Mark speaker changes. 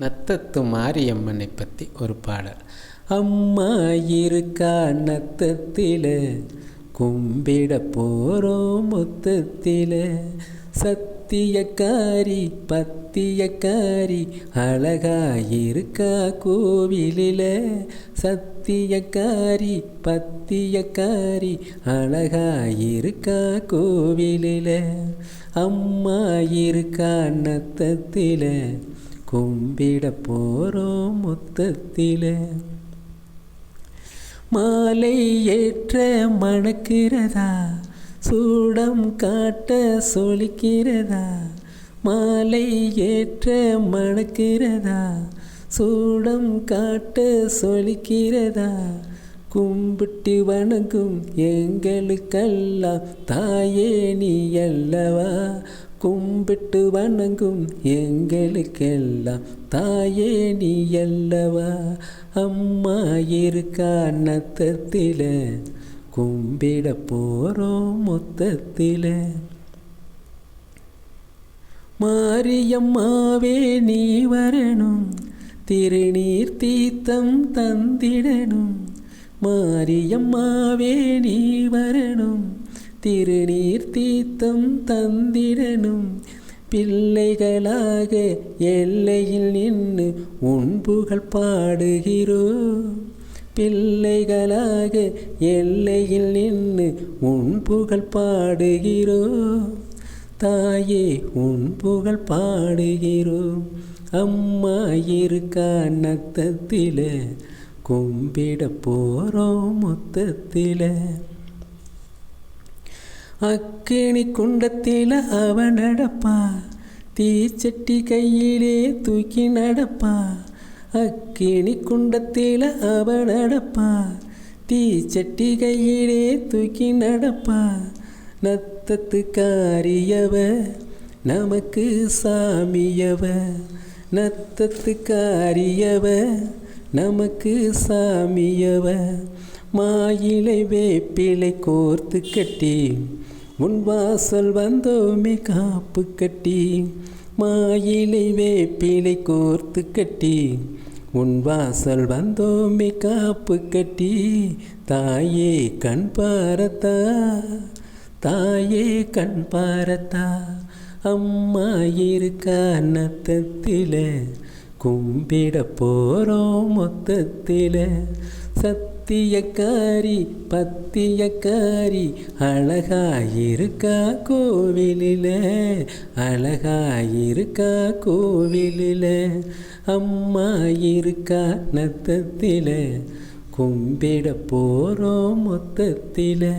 Speaker 1: நத்தத்து மாரியம்மனை பற்றி ஒரு பாடல். அம்மா இருக்கா நத்தத்தில் கும்பிட போகிறோம் மொத்தத்தில். சத்தியக்காரி பத்தியக்காரி அழகாயிருக்கா கோவிலில். சத்தியக்காரி பத்தியக்காரி அழகாயிருக்கா கோவிலில். அம்மா இருக்கா நத்தத்தில் கும்பிட போகிறோம் மொத்தத்தில். மாலை ஏற்ற மணக்கிறதா? சூடம் காட்ட சொலிக்கிறதா? மாலை ஏற்ற மணக்கிறதா? சூடம் காட்ட சொலிக்கிறதா? கும்பிட்டு வணங்கும் எங்களுக்கெல்லாம் தாயே நீ அல்லவா கும்பிட்டு வணங்கும் எங்களுக்கெல்லாம் தாயே நீ அல்லவா அம்மா இருக்கா நத்தத்தில் கும்பிட போகிறோம் மொத்தத்தில். மாரியம்மாவே நீ வரணும் திருநீர் தீர்த்தம் தந்திடணும். மாரியம்மாவே நீ வரணும். திருநீர் தீர்த்தம் தந்திடணும். பிள்ளைகளாக எல்லையில் நின்று உன் புகழ் பாடுகிறோ. பிள்ளைகளாக எல்லையில் நின்று உன் புகழ் பாடுகிறோ. தாயே உன் புகழ் பாடுகிறோம். அம்மா இருக்கா நத்தத்தில். கும்பிட போகிறோம் மொத்தத்தில். அக்கினி குண்டத்தில் அவன் நடப்பா. தீச்சட்டி கையிலே தூக்கி நடப்பா. அக்கினி குண்டத்தில் அவன் நடப்பா. தீச்சட்டி கையிலே தூக்கி நடப்பா. நத்தத்துக்காரியவ நமக்கு சாமியவ. நத்தத்துக்காரியவ நமக்கு சாமியவ மாயிலை வேப்பிலை கோர்த்து கட்டி உன் வாசல் வந்தோமே காப்பு கட்டி மாயிலை வேப்பிலை கோர்த்து கட்டி உன் வாசல் வந்தோமே காப்பு கட்டி தாயே கண் பாரத்தா தாயே கண் பாரத்தா அம்மா இருக்கா நத்தத்தில். கும்பிட போகிறோம் மொத்தத்தில் சத்தியக்காரி பத்தியக்காரி அழகாயிருக்கா கோவிலில். அழகாயிருக்கா கோவிலில். அம்மா இருக்கா நத்தத்தில். கும்பிட போகிறோம் மொத்தத்தில்.